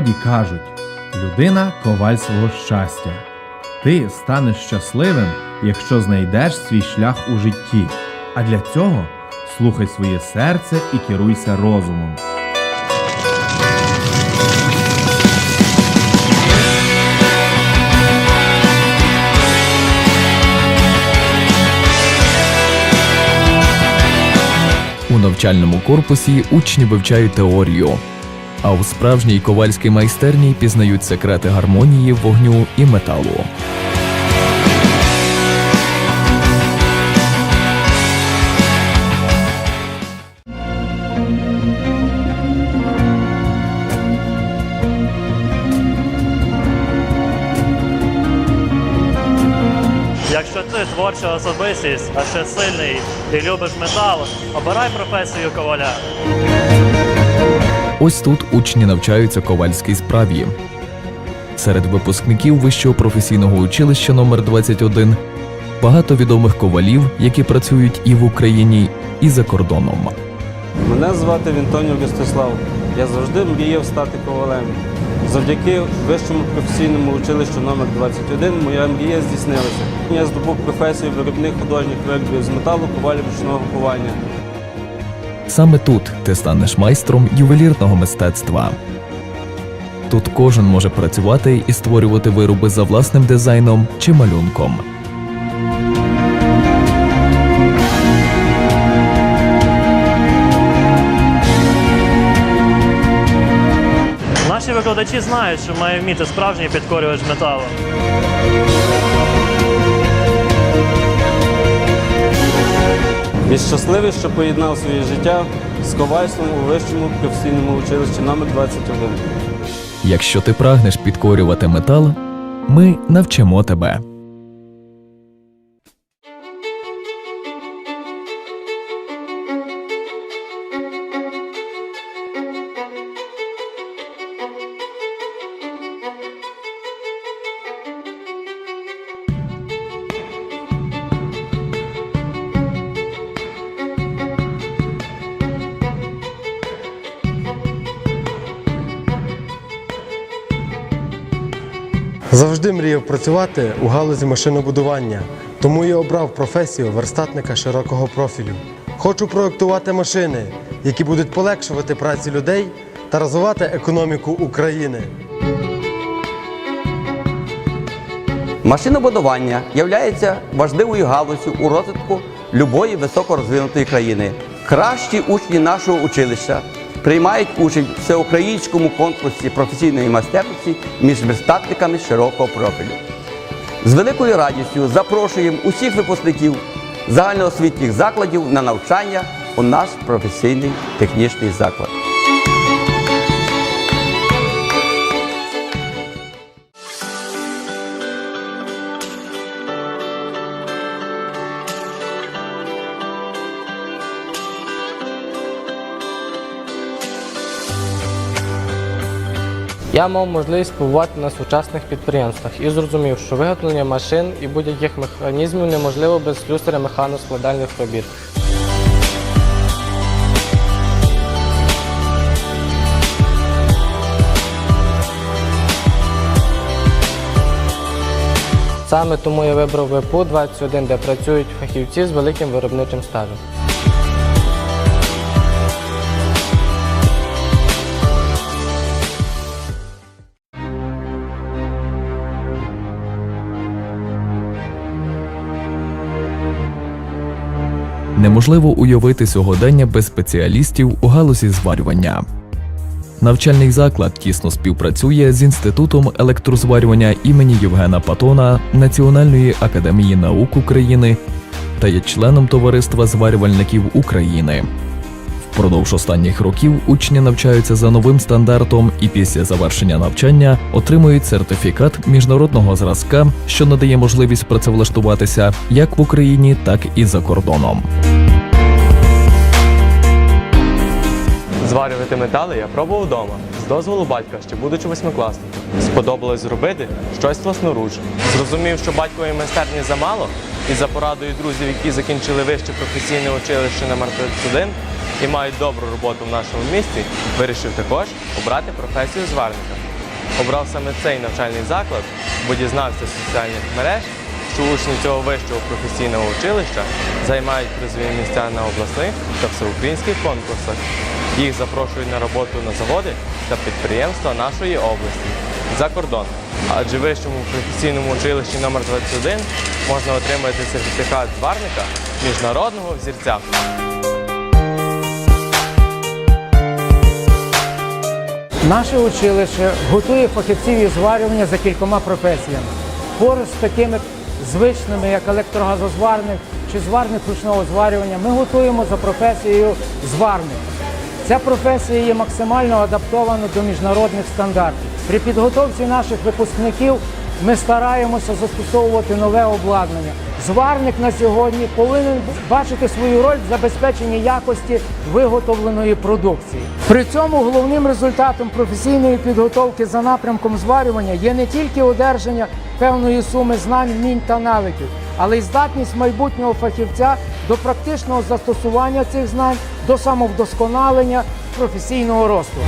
Народі кажуть: людина коваль свого щастя. Ти станеш щасливим, якщо знайдеш свій шлях у житті. А для цього слухай своє серце і керуйся розумом. У навчальному корпусі учні вивчають теорію, а у справжній ковальській майстерні пізнають секрети гармонії, вогню і металу. Якщо ти творча особистість, а ще сильний і любиш метал, обирай професію коваля. Ось тут учні навчаються ковальській справі. Серед випускників вищого професійного училища номер 21 багато відомих ковалів, які працюють і в Україні, і за кордоном. Мене звати Вінтонів Ростислав. Я завжди мріяв стати ковалем. Завдяки вищому професійному училищу номер 21 моя мрія здійснилася. Я здобув професію виробник художніх виробів з металу коваль ручного ковання. Саме тут ти станеш майстром ювелірного мистецтва. Тут кожен може працювати і створювати вироби за власним дизайном чи малюнком. Наші викладачі знають, що має вміти справжній підкорювач металу. Я щасливий, що поєднав своє життя з ковальством у вищому професійному училищі номер 21. Якщо ти прагнеш підкорювати метал, ми навчимо тебе. Завжди мріяв працювати у галузі машинобудування, тому і обрав професію верстатника широкого профілю. Хочу проектувати машини, які будуть полегшувати праці людей та розвивати економіку України. Машинобудування є важливою галузю у розвитку любої високорозвинутої країни. Кращі учні нашого училища приймають участь в всеукраїнському конкурсі професійної майстерності між верстатниками широкого профілю. З великою радістю запрошуємо усіх випускників загальноосвітніх закладів на навчання у наш професійний технічний заклад. Я мав можливість побувати на сучасних підприємствах і зрозумів, що виготовлення машин і будь-яких механізмів неможливо без слюсаря механоскладальних робіт. Саме тому я вибрав ВПУ 21, де працюють фахівці з великим виробничим стажем. Неможливо уявити сьогодення без спеціалістів у галузі зварювання. Навчальний заклад тісно співпрацює з Інститутом електрозварювання імені Євгена Патона Національної академії наук України та є членом Товариства зварювальників України. Впродовж останніх років учні навчаються за новим стандартом і після завершення навчання отримують сертифікат міжнародного зразка, що надає можливість працевлаштуватися як в Україні, так і за кордоном. Зварювати метали я пробував вдома, з дозволу батька, ще будучи восьмикласником. Сподобалось зробити щось власноруч. Зрозумів, що батькової майстерні замало, і за порадою друзів, які закінчили вище професійне училище номер 31, і мають добру роботу в нашому місті, вирішив також обрати професію зварника. Обрав саме цей навчальний заклад, бо дізнався з соціальних мереж, що учні цього вищого професійного училища займають призові місця на обласних та всеукраїнських конкурсах. Їх запрошують на роботу на заводи та підприємства нашої області за кордон. Адже в вищому професійному училищі номер 21 можна отримати сертифікат зварника міжнародного взірця. Наше училище готує фахівців із зварювання за кількома професіями. Поруч з такими звичними, як електрогазозварник чи зварник ручного зварювання, ми готуємо за професією зварник. Ця професія є максимально адаптована до міжнародних стандартів. При підготовці наших випускників ми стараємося застосовувати нове обладнання. Зварник на сьогодні повинен бачити свою роль в забезпеченні якості виготовленої продукції. При цьому головним результатом професійної підготовки за напрямком зварювання є не тільки одержання певної суми знань, вмінь та навиків, але й здатність майбутнього фахівця до практичного застосування цих знань, до самовдосконалення професійного росту.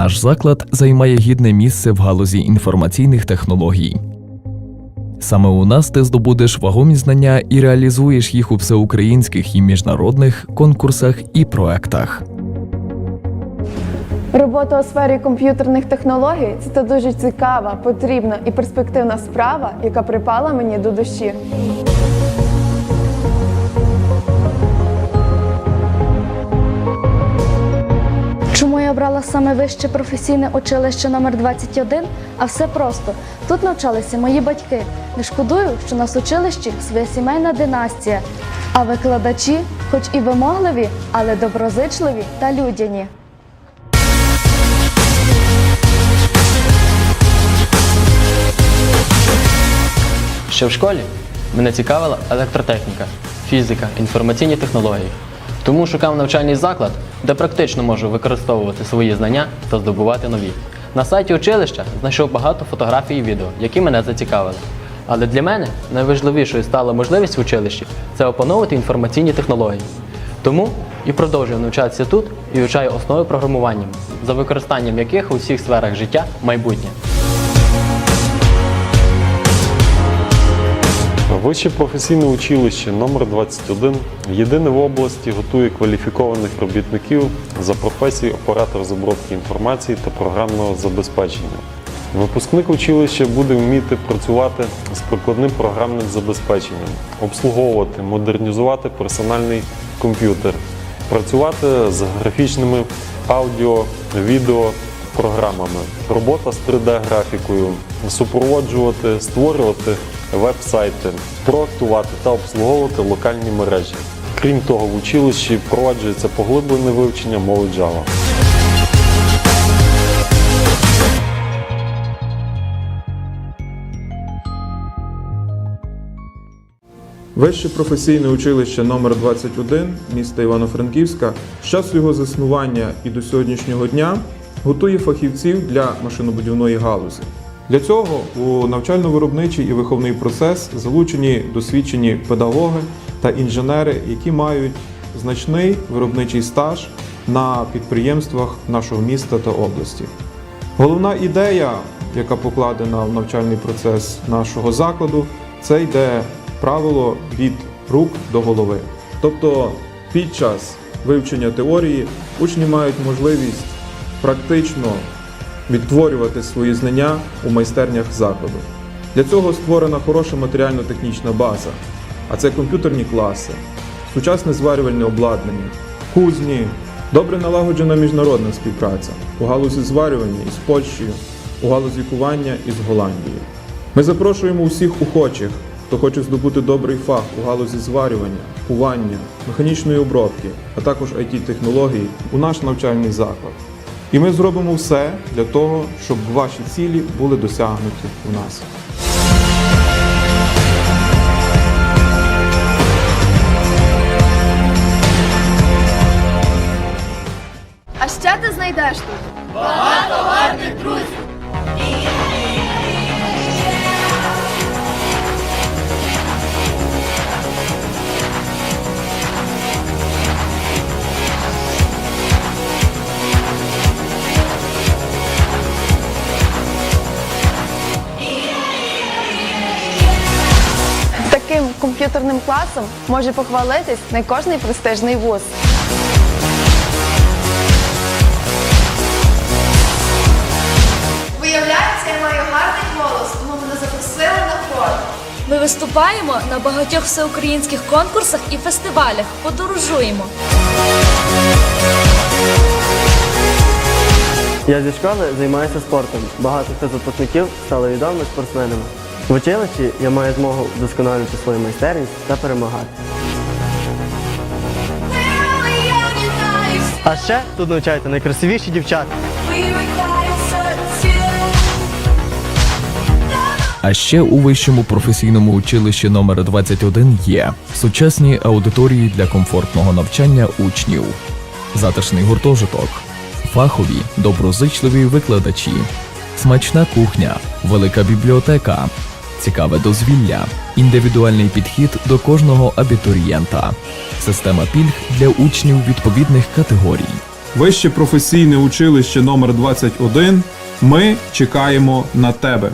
Наш заклад займає гідне місце в галузі інформаційних технологій. Саме у нас ти здобудеш вагомі знання і реалізуєш їх у всеукраїнських і міжнародних конкурсах і проектах. Робота у сфері комп'ютерних технологій це дуже цікава, потрібна і перспективна справа, яка припала мені до душі. Я обрала саме вище професійне училище номер 21 А все просто. Тут навчалися мої батьки. Не шкодую, що нас училищі своя сімейна династія. А викладачі, хоч і вимогливі, але доброзичливі та людяні. Ще в школі мене цікавила електротехніка, фізика, інформаційні технології. Тому шукав навчальний заклад, де практично можу використовувати свої знання та здобувати нові. На сайті училища знайшов багато фотографій і відео, які мене зацікавили. Але для мене найважливішою стала можливість в училищі це опановувати інформаційні технології. Тому і продовжую навчатися тут і вивчаю основи програмування, за використанням яких у всіх сферах життя майбутнє. Вище професійне училище номер 21 єдине в області готує кваліфікованих робітників за професією оператор з обробки інформації та програмного забезпечення. Випускник училища буде вміти працювати з прикладним програмним забезпеченням, обслуговувати, модернізувати персональний комп'ютер, працювати з графічними аудіо, відео програмами, робота з 3D-графікою, супроводжувати, створювати веб-сайти, проектувати та обслуговувати локальні мережі. Крім того, в училищі впроваджується поглиблене вивчення мови Java. Вище професійне училище номер 21 міста Івано-Франківська з часу його заснування і до сьогоднішнього дня готує фахівців для машинобудівної галузі. Для цього у навчально-виробничий і виховний процес залучені досвідчені педагоги та інженери, які мають значний виробничий стаж на підприємствах нашого міста та області. Головна ідея, яка покладена в навчальний процес нашого закладу, це йде правило від рук до голови. Тобто під час вивчення теорії учні мають можливість практично відтворювати свої знання у майстернях закладу. Для цього створена хороша матеріально-технічна база, а це комп'ютерні класи, сучасне зварювальне обладнання, кузні, добре налагоджена міжнародна співпраця у галузі зварювання із Польщею, у галузі кування із Голландією. Ми запрошуємо усіх охочих, хто хоче здобути добрий фах у галузі зварювання, кування, механічної обробки, а також IT-технологій у наш навчальний заклад. І ми зробимо все для того, щоб ваші цілі були досягнуті у нас. А ще ти знайдеш тут. Комп'ютерним класом може похвалитись не кожний престижний вуз. Виявляється, я маю гарний голос, тому мене запросили на хор. Ми виступаємо на багатьох всеукраїнських конкурсах і фестивалях, подорожуємо. Я зі школи займаюся спортом. Багато хто з випускників стали відомими спортсменами. В училищі я маю змогу вдосконалювати свою майстерність та перемагати. А ще тут навчаються найкрасивіші дівчата. А ще у вищому професійному училищі номер 21 є сучасні аудиторії для комфортного навчання учнів, затишний гуртожиток, фахові, доброзичливі викладачі, смачна кухня, велика бібліотека, цікаве дозвілля, індивідуальний підхід до кожного абітурієнта, система пільг для учнів відповідних категорій. Вище професійне училище номер 21 Ми чекаємо на тебе.